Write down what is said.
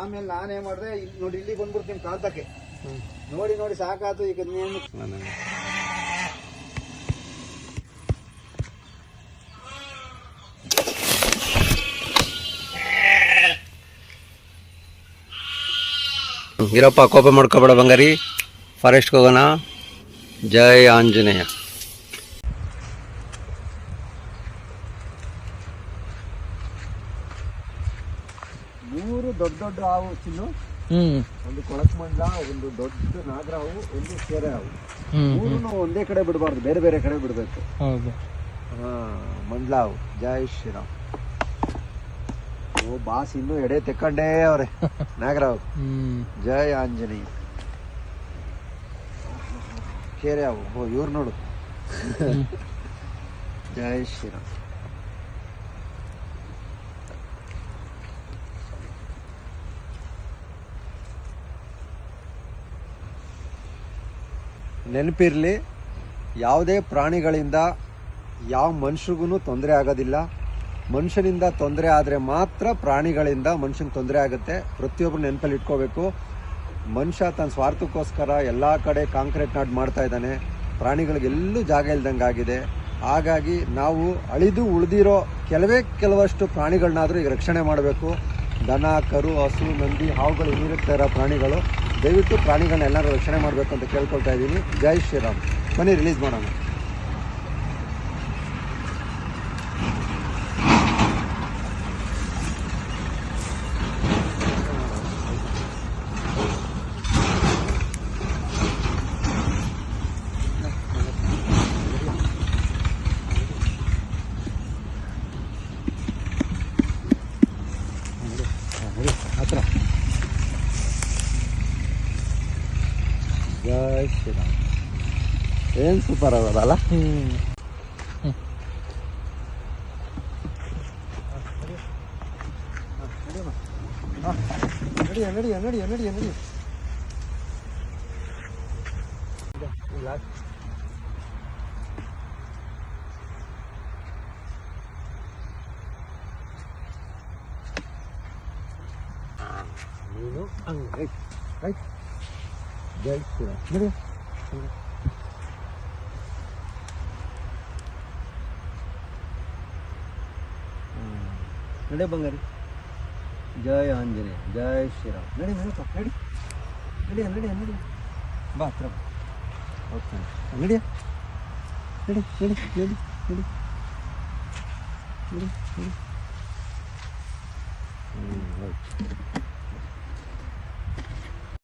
ಆಮೇಲೆ ನಾನೇ ಮಾಡಿದೆ ಇಲ್ಲಿ ನೋಡಿ ಇಲ್ಲಿ ಬಂದ್ಬಿಡ್ತೀನಿ ಕಾಲ್ತಕ್ಕೆ. ನೋಡಿ ನೋಡಿ ಸಾಕಾತು ಈಗ ನೀನು ಇರಪ್ಪ ಕೋಪ ಮಾಡ್ಕೋಬೇಡ ಬಂಗಾರಿ. ಫಾರೆಸ್ಟ್ಗೆ ಹೋಗೋಣ. ಜೈ ಆಂಜನೇಯ. ಮೂರು ದೊಡ್ಡ ದೊಡ್ಡ ಹಾವು ಚಿನ್ನು. ಒಂದು ಕೊಳಕಮಂಡ ಒಂದು ದೊಡ್ಡ ನಾಗರಾವು ಒಂದು ಸೇರೆ ಹಾವು ಮೂರು ಒಂದೇ ಕಡೆ ಬಿಡಬಾರ್ದು ಬೇರೆ ಬೇರೆ ಕಡೆ ಬಿಡಬೇಕು. ಹೌದು. ಹಾವು. ಮಂಡ್ಲಾವು ಜೈ ಶ್ರೀರಾಮ್. ಓ ಬಾಸ್ ಇನ್ನು ಎಡೆ ತೆಕ್ಕಂಡೇ ಅವ್ರೆ. ನಾಗರಾವ್ ಜಯ ಆಂಜನೇಯ. ಕೇರೆ ಹಾವು ಓ ಇವ್ರು ನೋಡು. ಜೈ ಶ್ರೀರಾಮ್. ನೆನಪಿರಲಿ, ಯಾವುದೇ ಪ್ರಾಣಿಗಳಿಂದ ಯಾವ ಮನುಷ್ಯರಿಗೂ ತೊಂದರೆ ಆಗೋದಿಲ್ಲ. ಮನುಷ್ಯನಿಂದ ತೊಂದರೆ ಆದರೆ ಮಾತ್ರ ಪ್ರಾಣಿಗಳಿಂದ ಮನುಷ್ಯನಿಗೆ ತೊಂದರೆ ಆಗುತ್ತೆ. ಪ್ರತಿಯೊಬ್ಬರು ನೆನಪಲ್ಲಿ ಇಟ್ಕೋಬೇಕು. ಮನುಷ್ಯ ತನ್ನ ಸ್ವಾರ್ಥಕ್ಕೋಸ್ಕರ ಎಲ್ಲ ಕಡೆ ಕಾಂಕ್ರೀಟ್ ನಾಡ್ ಮಾಡ್ತಾ ಇದ್ದಾನೆ. ಪ್ರಾಣಿಗಳಿಗೆಲ್ಲೂ ಜಾಗ ಇಲ್ದಂಗೆ ಆಗಿದೆ. ಹಾಗಾಗಿ ನಾವು ಅಳಿದು ಉಳಿದಿರೋ ಕೆಲವೇ ಕೆಲವಷ್ಟು ಪ್ರಾಣಿಗಳನ್ನಾದರೂ ಈಗ ರಕ್ಷಣೆ ಮಾಡಬೇಕು. ದನ, ಕರು, ಹಸು ನಂದಿ ಹಾವುಗಳು ಇಲ್ಲಿರುತ್ತಾ ಇರೋ ಪ್ರಾಣಿಗಳು ದಯವಿಟ್ಟು ಪ್ರಾಣಿಗಳನ್ನ ಎಲ್ಲರೂ ರಕ್ಷಣೆ ಮಾಡಬೇಕು ಅಂತ ಕೇಳ್ಕೊಳ್ತಾ ಇದ್ದೀನಿ. ಜೈ ಶ್ರೀರಾಮ್. ಬನ್ನಿ ರಿಲೀಸ್ ಮಾಡೋಣ. ಜೈ ಶ್ರೀರಾಮ್ ಏನು ಸೂಪರ್ ಆಗೋದಲ್ಲ ಹ್ಮ್ ನಡಿಯ ನಡಿಯ ನಡಿಯ ನಡಿಯ ನಡಿಯ ನೀನು ಹಂಗೆ ಆಯ್ತು ಆಯ್ತು ಜೈ ಶ್ರೀರಾಮ್ ನಡಿಯ ನಡೆ ಬಂಗಾರಿ ಜಯ ಆಂಜನೇಯ ಜಯ ಶ್ರೀರಾಮ್ ನಡಿ ನಡೀಪ ನಡಿ ನಡಿಯ ನಡಿಯ ನಡಿ ಬಾ ಹತ್ರ ಬಾ ಹೋಗ್ತಾನೆ ನಡಿಯ ನಡಿ ನಡಿ ನಡಿ ನಡಿ ನಡಿ ನಡಿ ಹ್ಞೂ ಹೋಯ್ತು